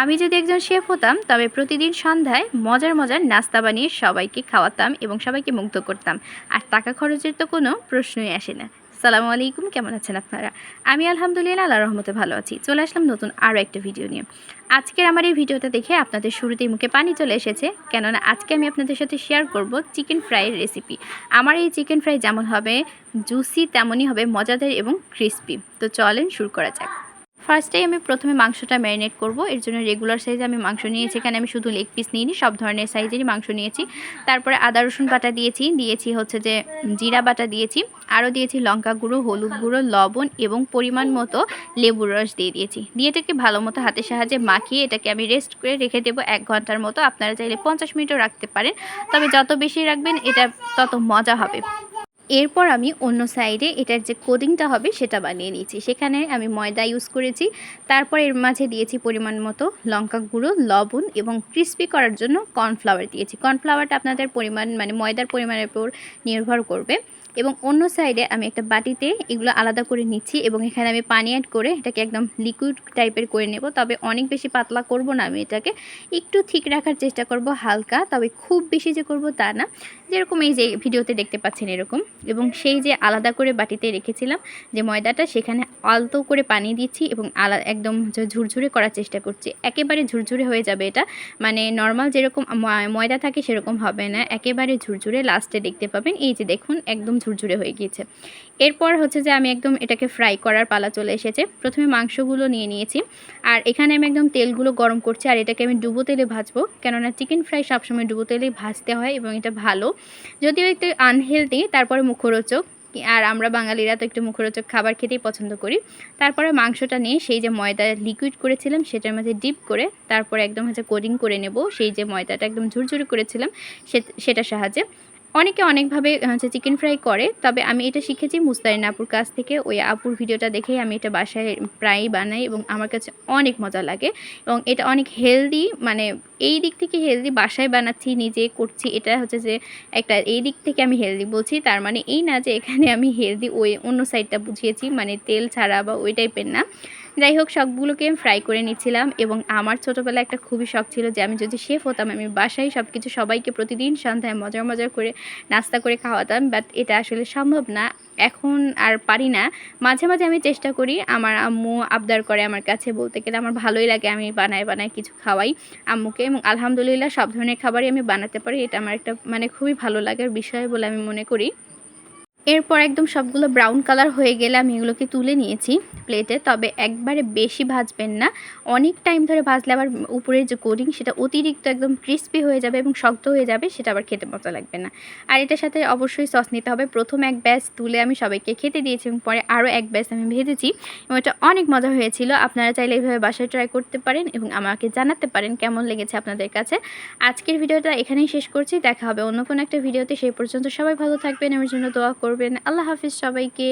আমি যদি একজন শেফ হতাম, তবে প্রতিদিন সন্ধ্যায় মজার মজার নাস্তা বানিয়ে সবাইকে খাওয়াতাম এবং সবাইকে মুগ্ধ করতাম। আর টাকা খরচের তো কোনো প্রশ্নই আসে না। সালামু আলাইকুম, কেমন আছেন আপনারা? আমি আলহামদুলিল্লাহ আল্লাহ রহমতে ভালো আছি। চলে আসলাম নতুন আরও একটা ভিডিও নিয়ে। আজকের আমার এই ভিডিওটা দেখে আপনাদের শুরুতেই মুখে পানি চলে এসেছে, কেননা আজকে আমি আপনাদের সাথে শেয়ার করব চিকেন ফ্রাইয়ের রেসিপি আমার এই চিকেন ফ্রাই যেমন হবে জুসি তেমনই হবে, মজাদার এবং ক্রিস্পি তো চলেন শুরু করা যাক। ফার্স্টেই আমি প্রথমে মাংসটা ম্যারিনেট করব। এর জন্য রেগুলার সাইজে আমি মাংস নিয়েছি। এখানে আমি শুধু লেগ পিস নিইনি, সব ধরনের সাইজেরই মাংস নিয়েছি। তারপরে আদা, রসুন বাটা দিয়েছি। দিয়েছি হচ্ছে যে জিরা বাটা দিয়েছি। আরও দিয়েছি লঙ্কা গুঁড়ো, হলুদ গুঁড়ো, লবণ এবং পরিমাণ মতো লেবুর রস দিয়ে দিয়েছি। দিয়ে এটাকে ভালো মতো হাতের সাহায্যে মাখিয়ে এটাকে আমি রেস্ট করে রেখে দেবো এক ঘণ্টার মতো। আপনারা চাইলে পঞ্চাশ মিনিটও রাখতে পারেন। তবে যত বেশি রাখবেন, এটা তত মজা হবে। এরপর আমি অন্য সাইডে এটার যে কোডিংটা হবে সেটা বানিয়ে নিয়েছি। সেখানে আমি ময়দা ইউজ করেছি। তারপর এর মাঝে দিয়েছি পরিমাণ মতো লঙ্কা গুঁড়ো, লবণ এবং ক্রিস্পি করার জন্য কর্নফ্লাওয়ার দিয়েছি। কর্নফ্লাওয়ারটা আপনাদের পরিমাণ মানে ময়দার পরিমাণের উপর নির্ভর করবে। এবং অন্য সাইডে আমি একটা বাটিতে এগুলো আলাদা করে নিচ্ছি এবং এখানে আমি পানি অ্যাড করে এটাকে একদম লিকুইড টাইপের করে নেব। তবে অনেক বেশি পাতলা করব না আমি এটাকে। একটু ঠিক রাখার চেষ্টা করব হালকা, তবে খুব বেশি যে করব তা না। যেরকম এই যে ভিডিওতে দেখতে পাচ্ছেন এরকম। এবং সেই যে আলাদা করে বাটিতে রেখেছিলাম যে ময়দাটা, সেখানে আলতো করে পানি দিচ্ছি এবং আলা একদম ঝুরঝুরে করার চেষ্টা করছি। একেবারে ঝুরঝুরে হয়ে যাবে এটা। মানে নর্মাল যেরকম ময়দা থাকে সেরকম হবে না। একেবারে ঝুরঝুরে লাস্টে দেখতে পাবেন। এই যে দেখুন, একদম ঝুরঝুরে হয়ে গিয়েছে। এরপর হচ্ছে যে আমি একদম এটাকে ফ্রাই করার পালা চলে এসেছে। প্রথমে মাংসগুলো নিয়ে নিয়েছি। আর এখানে আমি একদম তেলগুলো গরম করছি আর এটাকে আমি ডুবো তেলে ভাজবো। কেননা চিকেন ফ্রাই সবসময় ডুবো তেলেই ভাজতে হয় এবং এটা ভালো। যদিও একটু আনহেলদি তারপরে মুখরোচক। আর আমরা বাঙালিরা তো একটু মুখরোচক খাবার খেতেই পছন্দ করি। তারপরে মাংসটা নিয়ে সেই যে ময়দা লিকুইড করেছিলাম, সেটার মধ্যে ডিপ করে তারপরে একদম হচ্ছে কোডিং করে নেব। সেই যে ময়দাটা একদম ঝুরঝুরি করেছিলাম সেটার সাহায্যে। অনেকে অনেকভাবে হচ্ছে চিকেন ফ্রাই করে, তবে আমি এটা শিখেছি মুস্তারিন আপুর কাছ থেকে। ওই আপুর ভিডিওটা দেখেই আমি এটা বাসায় প্রায়ই বানাই এবং আমার কাছে অনেক মজা লাগে। এবং এটা অনেক হেলদি মানে এই দিক থেকে হেলদি বাসায় বানাচ্ছি, নিজে করছি, এটা হচ্ছে যে একটা এই দিক থেকে আমি হেলদি বলছি। তার মানে এই না যে এখানে আমি হেলদি ওই অন্য সাইডটা বুঝিয়েছি মানে তেল ছাড়া বা ওই টাইপের না। যাই হোক সবগুলোকে আমি ফ্রাই করে নিচ্ছিলাম এবং আমার ছোটোবেলায় একটা খুবই শখ ছিল যে আমি যদি শেফ হতাম, আমি বাসায় সব কিছু সবাইকে প্রতিদিন সন্ধ্যায় মজার মজার করে নাস্তা করে খাওয়াতাম বাট এটা আসলে সম্ভব না। এখন আর পারি না। মাঝে মাঝে আমি চেষ্টা করি, আমার আম্মু আবদার করে আমার কাছে বলতে গেলে আমার ভালোই লাগে, আমি বানাই বানাই কিছু খাওয়াই আম্মুকে এবং আলহামদুলিল্লাহ সব ধরনের খাবারই আমি বানাতে পারি, এটা আমার একটা মানে খুবই ভালো লাগার বিষয় বলে আমি মনে করি। এরপর একদম সবগুলো ব্রাউন কালার হয়ে গেলে আমি এগুলোকে তুলে নিয়েছি প্লেটে তবে একবারে বেশি ভাজবেন না। অনেক টাইম ধরে ভাজলে আবার উপরের যে কোডিং সেটা অতিরিক্ত একদম ক্রিস্পি হয়ে যাবে এবং শক্ত হয়ে যাবে, সেটা আবার খেতে মজা লাগবে না। আর এটার সাথে অবশ্যই সস নিতে হবে। প্রথম এক ব্যাস তুলে আমি সবাইকে খেতে দিয়েছি এবং পরে আরও এক ব্যাস আমি ভেজেছি এবং এটা অনেক মজা হয়েছিল। আপনারা চাইলে এইভাবে বাসায় ট্রাই করতে পারেন এবং আমাকে জানাতে পারেন কেমন লেগেছে আপনাদের কাছে। আজকের ভিডিওটা এখানেই শেষ করছি। দেখা হবে অন্য কোনো একটা ভিডিওতে সেই পর্যন্ত সবাই ভালো থাকবেন। আমার জন্য দোয়া করবেন। আল্লাহ হাফিজ সবাইকে।